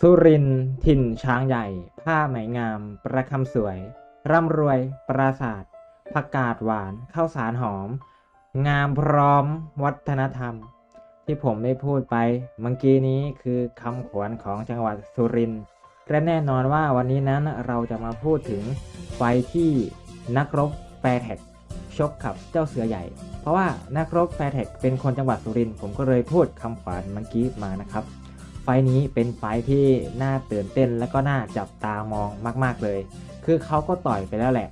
สุรินทร์ถิ่นช้างใหญ่ ผ้าไหมงาม ประคำสวย ร่ำรวย ปราศาสตร์ผักกาดหวานข้าวสารหอม งามพร้อมวัฒนธรรม ที่ผมได้พูดไปเมื่อกี้นี้คือคำขวัญของจังหวัดสุรินทร์และแน่นอนว่าวันนี้นั้นเราจะมาพูดถึงไฟที่นักรบแฟร์แท็กชกกับเจ้าเสือใหญ่ เพราะว่านักรบแฟร์แท็กเป็นคนจังหวัดสุรินทร์ผมก็เลยพูดคำขวัญเมื่อกี้มานะครับ ไฟนี้เป็นไฟที่น่าตื่นเต้นและก็น่าจับตามองมาก ๆเลย คือเขาก็ต่อยไปแล้วแหละ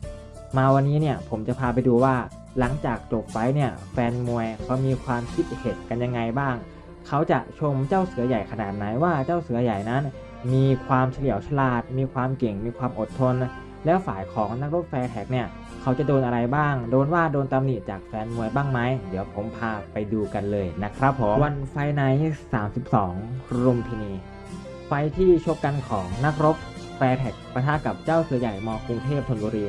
มาวันนี้เนี่ยผมจะพาไปดูว่า หลังจากจบไฟเนี่ยแฟนมวยเขามีความคิดเห็นกันยังไงบ้าง เขาจะชมเจ้าเสือใหญ่ขนาดไหนว่าเจ้าเสือใหญ่นั้น มีความเฉลียวฉลาด มีความเก่ง มีความอดทน แล้วฝ่ายของนักรบแฟร์แท็กเนี่ย เขาจะโดนอะไรบ้าง โดนว่าโดนตำหนิจากแฟนมวยบ้างไหม เดี๋ยวผมพาไปดูกันเลยนะครับผม วันไฟไนท์32รุมพินี ไฟที่ชกกันของนักรบแฟร์แท็กปะทะกับเจ้าเสือใหญ่มกรุงเทพธนบุรี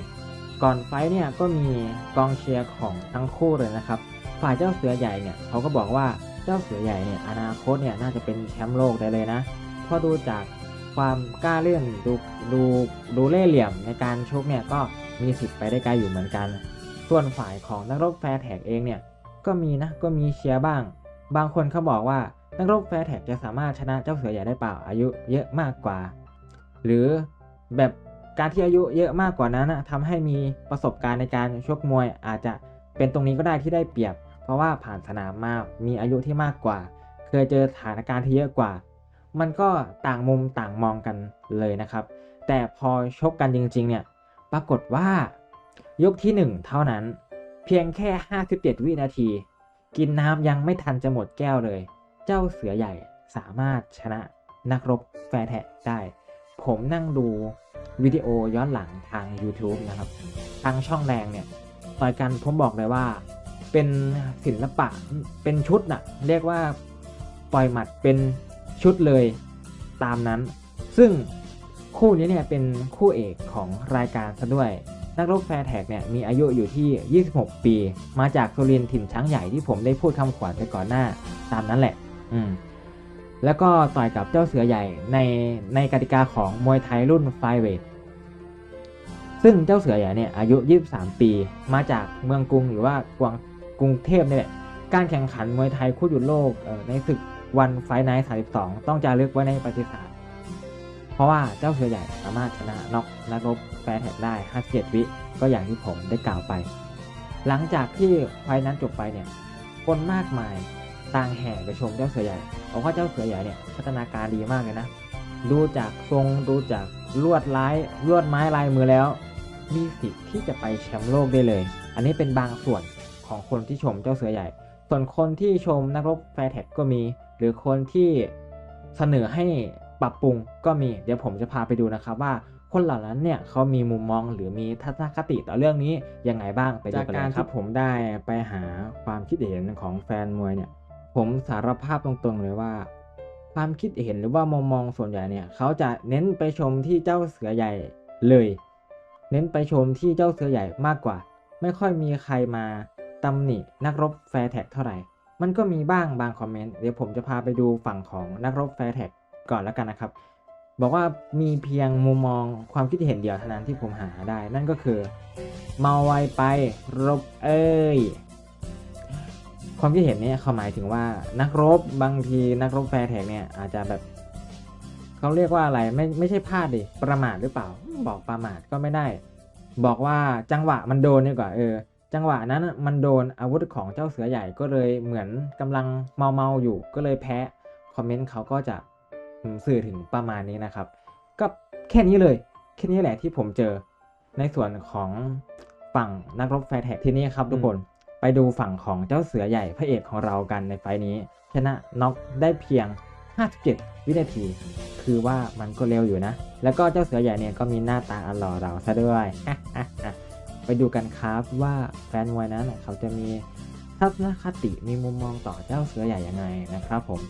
ก่อนไฟเนี่ยก็มีกองเชียร์ของทั้งคู่เลยนะครับ ฝ่ายเจ้าเสือใหญ่เนี่ยเขาก็บอกว่าเจ้าเสือใหญ่เนี่ยอนาคตเนี่ยน่าจะเป็นแชมป์โลกได้เลยนะเพราะดูจาก ความกล้าเลื่อนดูดูดูเล่เหลี่ยมในการชกเนี่ยก็มีสิทธิ์ไปได้ไกลอยู่เหมือนกัน ส่วนฝ่ายของนักรบแฟร์แท็กเองเนี่ยก็มีนะก็มีเชียร์บ้าง บางคนเขาบอกว่านักรบแฟร์แท็กจะสามารถชนะเจ้าเสือใหญ่ได้เปล่าอายุเยอะมากกว่า หรือแบบการที่อายุเยอะมากกว่านั้นนะทำให้มีประสบการณ์ในการชกมวยอาจจะเป็นตรงนี้ก็ได้ที่ได้เปรียบ เพราะว่าผ่านสนามมามีอายุที่มากกว่า เคยเจอสถานการณ์ที่เยอะกว่า มันก็ต่างมุมต่างมองกันเลยนะครับ แต่พอชกกันจริงๆเนี่ยปรากฏว่ายกที่ 1 เท่านั้น เพียงแค่ 57 วินาที กินน้ำยังไม่ทันจะหมดแก้วเลย เจ้าเสือใหญ่สามารถชนะนักรบแฟร์แทได้ ผมนั่งดูวิดีโอย้อนหลังทาง YouTube นะครับ ทางช่องแรงเนี่ยต่อยกันผมบอกเลยว่า เป็นศิลปะเป็นชุดน่ะ เรียกว่าปล่อยหมัดเป็น ชุดเลยตามนั้น ซึ่งคู่นี้เนี่ยเป็นคู่เอกของรายการซะด้วย นักรบแฟร์แท็กเนี่ยมีอายุอยู่ที่ 26 ปี มาจากสุรินทร์ถิ่นช้างใหญ่ที่ผมได้พูดคำขวัญไปก่อนหน้าตามนั้นแหละ อืมแล้วก็ต่อยกับเจ้าเสือใหญ่ในในกติกาของมวยไทยรุ่นไฟเวทซึ่งเจ้าเสือใหญ่เนี่ยอายุ 23 ปี มาจากเมืองกรุงหรือว่ากวางกรุงเทพนี่แหละ การแข่งขันมวยไทยคู่หยุดโลกในศึก วันไฟไนท์32ต้องจารึกไว้ในประวัติศาสตร์ เพราะว่าเจ้าเสือใหญ่สามารถชนะน็อกนักรบแฟร์แท็กได้ 57 วิ ก็อย่างที่ผมได้กล่าวไป หลังจากที่ไฟนั้นจบไปเนี่ย คนมากมายต่างแห่ไปชมเจ้าเสือใหญ่บอกว่าเจ้าเสือใหญ่เนี่ยพัฒนาการดีมากเลยนะ ดูจากทรงดูจากลวดลายลวดไม้ลายมือแล้ว มีสิทธิ์ที่จะไปแชมป์โลกได้เลย อันนี้เป็นบางส่วนของคนที่ชมเจ้าเสือใหญ่ ส่วนคนที่ชมนักรบแฟร์แท็กก็มี หรือคนที่เสนอให้ปรับปรุงก็มี เดี๋ยวผมจะพาไปดูนะครับว่าคนเหล่านั้นเนี่ยเขามีมุมมองหรือมีทัศนคติต่อเรื่องนี้ยังไงบ้างไปดูกันเลยครับจากการที่ผมได้ไปหาความคิดเห็นของแฟนมวยเนี่ย ผมสารภาพตรงๆเลยว่า ความคิดเห็นหรือว่ามองมองส่วนใหญ่เนี่ยเขาจะเน้นไปชมที่เจ้าเสือใหญ่เลย เน้นไปชมที่เจ้าเสือใหญ่มากกว่า ไม่ค่อยมีใครมาตำหนินักรบแฟร์แท็กเท่าไหร่ มันก็มีบ้างบางคอมเมนต์เดี๋ยวผมจะพาไปดูฝั่งของนักรบแฟร์แท็กก่อนแล้วกันนะครับ บอกว่ามีเพียงมุมมองความคิดเห็นเดียวเท่านั้นที่ผมหาได้ นั่นก็คือ เมาไวไปรบเอ้ยความคิดเห็นเนี่ยเขาหมายถึงว่านักรบบางทีนักรบแฟร์แท็กเนี่ยอาจจะแบบเขาเรียกว่าอะไรไม่ไม่ใช่พลาดดิประมาทหรือเปล่า บอกประมาทก็ไม่ได้ บอกว่าจังหวะมันโดนดีกว่าเออ จังหวะนั้นมันโดนอาวุธของเจ้าเสือใหญ่ก็เลยเหมือนกำลังเมาเมาๆอยู่ก็เลยแพ้คอมเมนต์เขาก็จะสื่อถึงประมาณนี้นะครับ ก็แค่นี้เลยแค่นี้แหละที่ผมเจอในส่วนของฝั่งนักรบแฟร์แท็กที่นี่ครับทุกคนไปดูฝั่งของเจ้าเสือใหญ่พระเอกของเรากันในไฟล์นี้ ชนะน็อกได้เพียง 57 วินาที คือว่ามันก็เร็วอยู่นะ แล้วก็เจ้าเสือใหญ่เนี่ยก็มีหน้าตาอันหล่อเราซะด้วย ไปดูกันครับว่าแฟนมวยนั้นเขาจะมีทัศนคติมีมุมมองต่อเจ้าเสือใหญ่ยังไงนะครับผม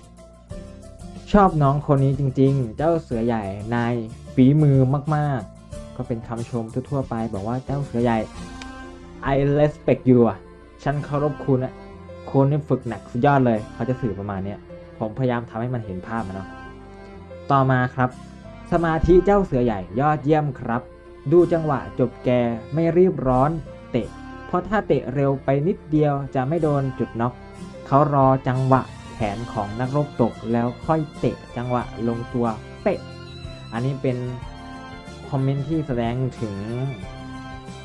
ชอบน้องคนนี้จริงๆ เจ้าเสือใหญ่นายฝีมือมากๆ ก็เป็นคำชมทั่วๆไป บอกว่าเจ้าเสือใหญ่ I respect you อะฉันเคารพคุณอะคุณนี่ฝึกหนักสุดยอดเลย เขาจะสื่อประมาณนี้ผมพยายามทำให้มันเห็นภาพนเนาะต่อมาครับ สมาธิเจ้าเสือใหญ่ยอดเยี่ยมครับ ดูจังหวะจบแกไม่รีบร้อนเตะ เพราะถ้าเตะเร็วไปนิดเดียวจะไม่โดนจุดน็อกเขารอจังหวะแขนของนักรบตกแล้วค่อยเตะจังหวะลงตัวเป๊ะ อันนี้เป็นคอมเมนต์ที่แสดงถึง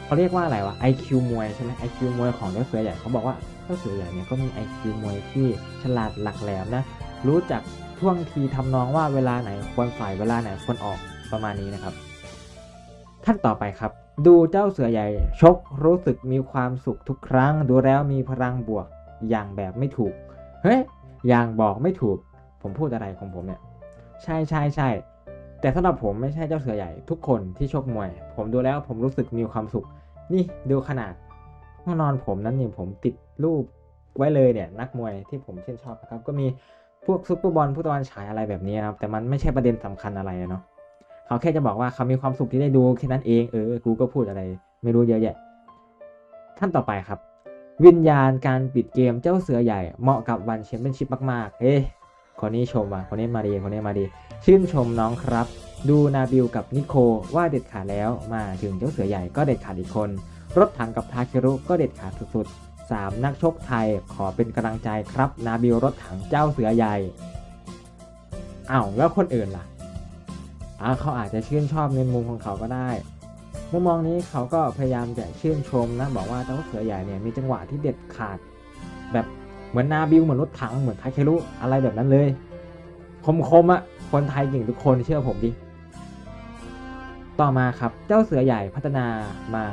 เขาเรียกว่าอะไรวะ IQ มวยใช่ไหม IQ มวยของเจ้าเสือใหญ่เขาบอกว่าเจ้าเสือใหญ่เนี่ยก็มี IQ มวยที่ฉลาดหลักแหลมนะ รู้จักท่วงทีทำนองว่าเวลาไหนควรฝ่ายเวลาไหนควรออกประมาณนี้นะครับ ท่านต่อไปครับ ดูเจ้าเสือใหญ่ ชกรู้สึกมีความสุขทุกครั้ง ดูแล้วมีพลังบวกอย่างแบบไม่ถูก เฮ้ยอย่างบอกไม่ถูก ผมพูดอะไรของผมเนี่ย ใช่ใช่ใช่แต่สำหรับผมไม่ใช่เจ้าเสือใหญ่ทุกคนที่ชกมวย ผมดูแล้วผมรู้สึกมีความสุข นี่ดูขนาดห้องนอนผมนั้นนี่ผมติดรูปไว้เลยเนี่ยนักมวยที่ผมชื่นชอบนะครับก็มีพวกซุปเปอร์บอลผู้ตะวันฉายอะไรแบบนี้นะครับแต่มันไม่ใช่ประเด็นสำคัญอะไรเนาะ เขาแค่จะบอกว่าเขามีความสุขที่ได้ดูแค่นั้นเองเออกูก็พูดอะไร ไม่รู้เยอะแยะท่านต่อไปครับ วิญญาณการปิดเกมเจ้าเสือใหญ่เหมาะกับวันแชมเปี้ยนชิพมากๆเฮ้คนนี้ชมว่ะคนนี้มาดีคนนี้มาดี ชื่นชมน้องครับ ดูนาบิลกับนิโคว่าเด็ดขาดแล้วมาถึงเจ้าเสือใหญ่ก็เด็ดขาดอีกคน รถถังกับทาเครุก็เด็ดขาดสุดๆ 3 นักชกไทยขอเป็นกำลังใจครับ นาบิลรถถังเจ้าเสือใหญ่อ้าวแล้วคนอื่นล่ะ เขาอาจจะชื่นชอบในมุมของเขาก็ได้มุมมองนี้เขาก็พยายามจะชื่นชมนะบอกว่าเจ้าเสือใหญ่เนี่ยมีจังหวะที่เด็ดขาด แบบเหมือนนาบิลเหมือนรถถังเหมือนทาเครุอะไรแบบนั้นเลย คมๆอะ่ะคนไทยเก่งทุกคนเชื่อผมดิต่อมาครับเจ้าเสือใหญ่พัฒนามา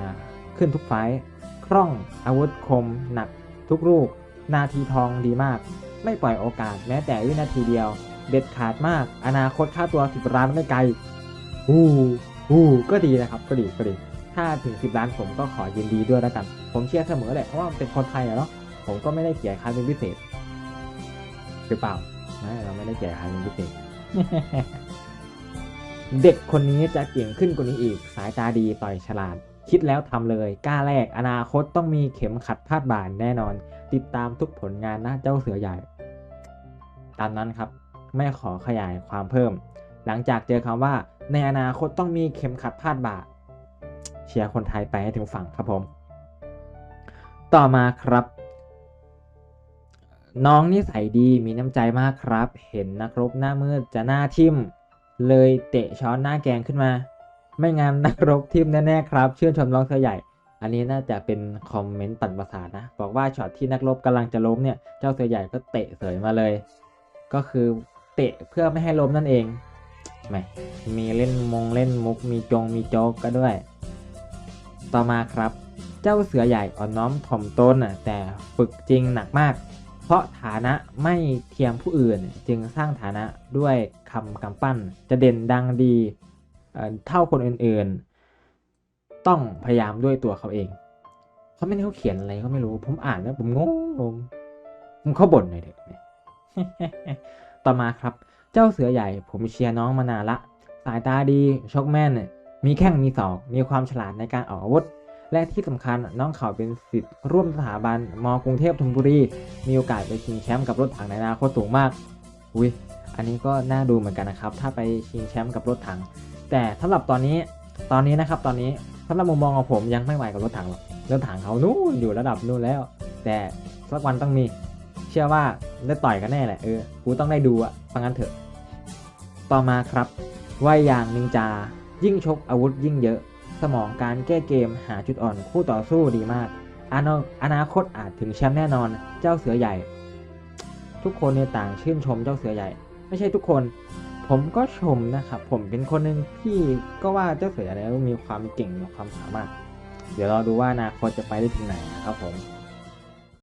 ขึ้นทุกไฟท์คล่องอาวุธคม หนัก ทุกลูก นาทีทองดีมาก ไม่ปล่อยโอกาสแม้แต่วินาทีเดียว เด็ดขาดมาก อนาคตค่าตัว 10 ล้านไม่ไกลอู้อู้ก็ดีนะครับ ก็ดีก็ดี ถ้าถึง 10 ล้านผมก็ขอยินดีด้วยแล้วกัน ผมเชื่อเสมอแหละเพราะว่าเป็นคนไทยอะเนาะ ผมก็ไม่ได้เสียค่าเป็นพิเศษ หรือเปล่า ไม่ เราไม่ได้เสียค่าเป็นพิเศษ เด็กคนนี้จะเก่งขึ้นกว่านี้อีก สายตาดีต่อยฉลาด คิดแล้วทำเลย กล้าแรก อนาคตต้องมีเข็มขัดพาดบ่าแน่นอน ติดตามทุกผลงานนะเจ้าเสือใหญ่ ตามนั้นครับ ไม่ขอขยายความเพิ่ม หลังจากเจอคำว่า ในอนาคตต้องมีเข็มขัดพาดบ่าเชียร์คนไทยไปให้ถึงฝั่งครับผม ต่อมาครับ น้องนิสัยดีมีน้ำใจมากครับ เห็นนักรบหน้ามืดจะหน้าทิ่ม เลยเตะช้อนหน้าแกงขึ้นมา ไม่งั้นนักรบทิ่มแน่ๆครับ เชื่นชมน้องเสือใหญ่อันนี้น่าจะเป็นคอมเมนต์ปั่นประสาทนะ บอกว่าช็อตที่นักรบกำลังจะล้มเนี่ย เจ้าเสือใหญ่ก็เตะเสยมาเลย ก็คือ เตะเพื่อไม่ให้ล้มนั่นเองแหมมีเล่นมงเล่นมุกมีจงมีโจ๊กก็ด้วย ต่อมาครับ เจ้าเสือใหญ่อ่อนน้อมถ่อมตนน่ะแต่ฝึกจริงหนักมาก เพราะฐานะไม่เทียมผู้อื่นจึงสร้างฐานะด้วยคำกำปั้น จะเด่นดังดีเเท่าคนอื่นๆ ต้องพยายามด้วยตัวเขาเองเขาไม่ได้เขาเขียนอะไรก็ไม่รู้ ผมอ่านแล้วผมงงงงผมเขาบ่นหน่อยเถอะ ต่อมาครับ เจ้าเสือใหญ่ผมเชียร์น้องมานานละ สายตาดีชกแม่น มีแข้งมีศอก มีความฉลาดในการออกอาวุธ และที่สำคัญน้องเขาเป็นสิทธิ์ร่วมสถาบันมกรุงเทพธนบุรี มีโอกาสไปชิงแชมป์กับรถถังในอนาคตสูงมาก อุ้ยอันนี้ก็น่าดูเหมือนกันนะครับ ถ้าไปชิงแชมป์กับรถถัง แต่สำหรับตอนนี้ตอนนี้นะครับตอนนี้สำหรับมุมมองของผมยังไม่ไหวกับรถถังหรอกรถถังเขานู่นอยู่ระดับนู่นแล้ว แต่สักวันต้องมี ชื่อว่าได้ต่อยกันแน่แหละเออกูต้องได้ดูอะฟังกันเถอะ ต่อมาครับว่ายอย่างนินจา ยิ่งชกอาวุธยิ่งเยอะ สมองการแก้เกมหาจุดอ่อนคู่ต่อสู้ดีมากอนาอนาคตอาจถึงแชมป์แน่นอนเจ้าเสือใหญ่ ทุกคนเนี่ยต่างชื่นชมเจ้าเสือใหญ่ ไม่ใช่ทุกคน ผมก็ชมนะครับ ผมเป็นคนหนึ่งที่ก็ว่าเจ้าเสือใหญ่แล้วมีความเก่งมีความสามารถ เดี๋ยวเราดูว่าอนาคตจะไปได้ถึงไหนนะครับผม